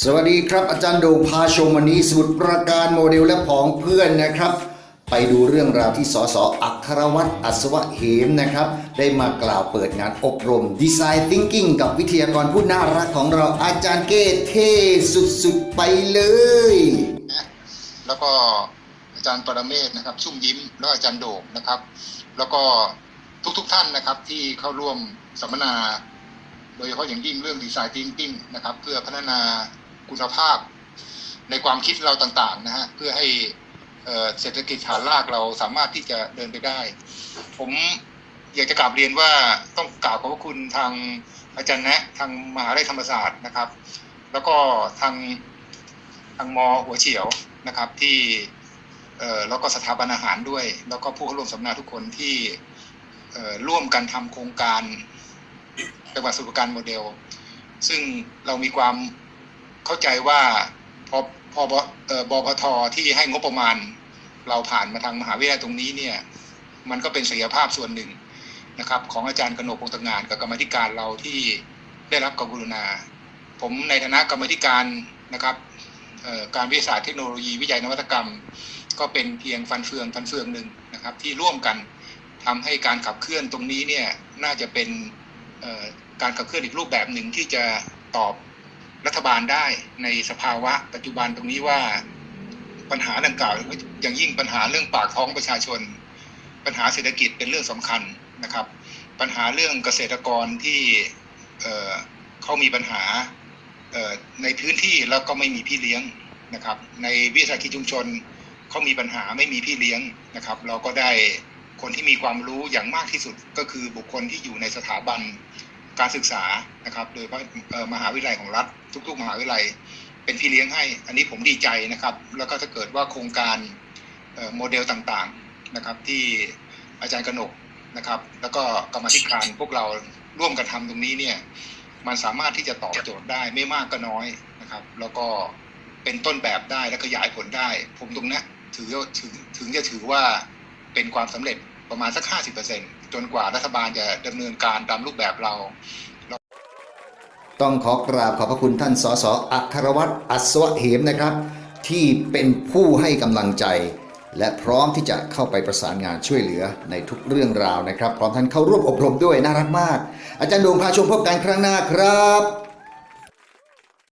สวัสดีครับอาจารย์โดงพาชมวันนี้สมุดประการโมเดลและผองเพื่อนนะครับ ไปดูเรื่องราวที่สสอัครวัตรอัศวะเหมนะครับ ได้มากล่าวเปิดงานอบรม Design Thinking กับวิทยากรผู้น่ารักของเราอาจารย์เก้เท่สุดๆ ไปเลย แล้วก็อาจารย์ปรเมศนะครับชุ่มยิ้มแล้วอาจารย์โดงนะครับ แล้วก็ทุกๆทท่านนะครับที่เข้าร่วมสัมมนา โดยเฉพาะอย่างยิ่งเรื่องดีไซน์ thinking นะครับเพื่อพัฒนา คุณภาพ ในความคิดเราต่างๆนะฮะเพื่อให้เศรษฐกิจฐานรากเราสามารถที่จะเดินไปได้ ผมอยากจะกราบเรียนว่าต้องกราบขอบพระคุณทางอาจารย์แนะทางมหาวิทยาลัยธรรมศาสตร์นะครับ แล้วก็ทางทางมหัวเฉียวนะครับที่เอ่อแล้วก็สถาบันอาหารด้วย แล้วก็ผู้เข้าร่วมสัมมนาทุกคนที่เอ่อร่วมกันทำโครงการจังหวัดสมุทรราการโมเดล ซึ่งเรามีความ เข้าใจว่าพอพอบเอ่อบพทที่ให้งบประมาณ เราผ่านมาทางมหาวิทยาลัยตรงนี้เนี่ย มันก็เป็นศักยภาพส่วนหนึ่งนะครับ ของอาจารย์กนกพงษ์ตงานกับกรรมธิการเราที่ได้รับกรุณา ผมในฐานะกรรมธิการนะครับการวิทยาศาสตร์เทคโนโลยีวิจัยนวัตกรรม ก็เป็นเพียงฟันเฟืองฟันเฟืองหนึ่งนะครับที่ร่วมกันทำให้การขับเคลื่อนตรงนี้เนี่ยน่าจะเป็นการขับเคลื่อนอีกรูปแบบหนึ่งที่จะตอบ รัฐบาลได้ในสภาวะปัจจุบันตรงนี้ว่าปัญหาดังกล่าวอย่างยิ่งปัญหาเรื่องปากท้องประชาชน ปัญหาเศรษฐกิจเป็นเรื่องสำคัญนะครับ ปัญหาเรื่องเกษตรกรที่เเขามีปัญหาในพื้นที่แล้วก็ไม่มีพี่เลี้ยงนะครับ ในวิสาหกิจชุมชนเขามีปัญหาไม่มีพี่เลี้ยงนะครับ เราก็ได้คนที่มีความรู้อย่างมากที่สุดก็คือบุคคลที่อยู่ในสถาบัน การศึกษานะครับ โดยพาะมหาวิทยาลัยของรัฐ ทุก ๆ มหาวิทยาลัย เป็นพี่เลี้ยงให้ อันนี้ผมดีใจนะครับ แล้วก็ถ้าเกิดว่าโครงการโมเดลต่างๆนะครับ ที่อาจารย์กนกนะครับ แล้วก็กรรมธิการพวกเราร่วมกันทำตรงนี้เนี่ยมันสามารถที่จะตอบโจทย์ได้ไม่มากก็น้อยนะครับ แล้วก็เป็นต้นแบบได้และขยายผลได้ ผมตรงนี้ถือว่าถึงถึงจะถือว่าเป็นความสำเร็จประมาณสัก 50% จนกว่ารัฐบาลจะดำเนินการตามรูปแบบเรา ต้องขอกราบขอบพระคุณท่านสสอัครวัตรอัศวะเหมนะครับ ที่เป็นผู้ให้กำลังใจ และพร้อมที่จะเข้าไปประสานงานช่วยเหลือในทุกเรื่องราวนะครับ พร้อมท่านเข้าร่วมอบรมด้วยน่ารักมาก อาจารย์ดวงพาชมพบกันครั้งหน้าครับ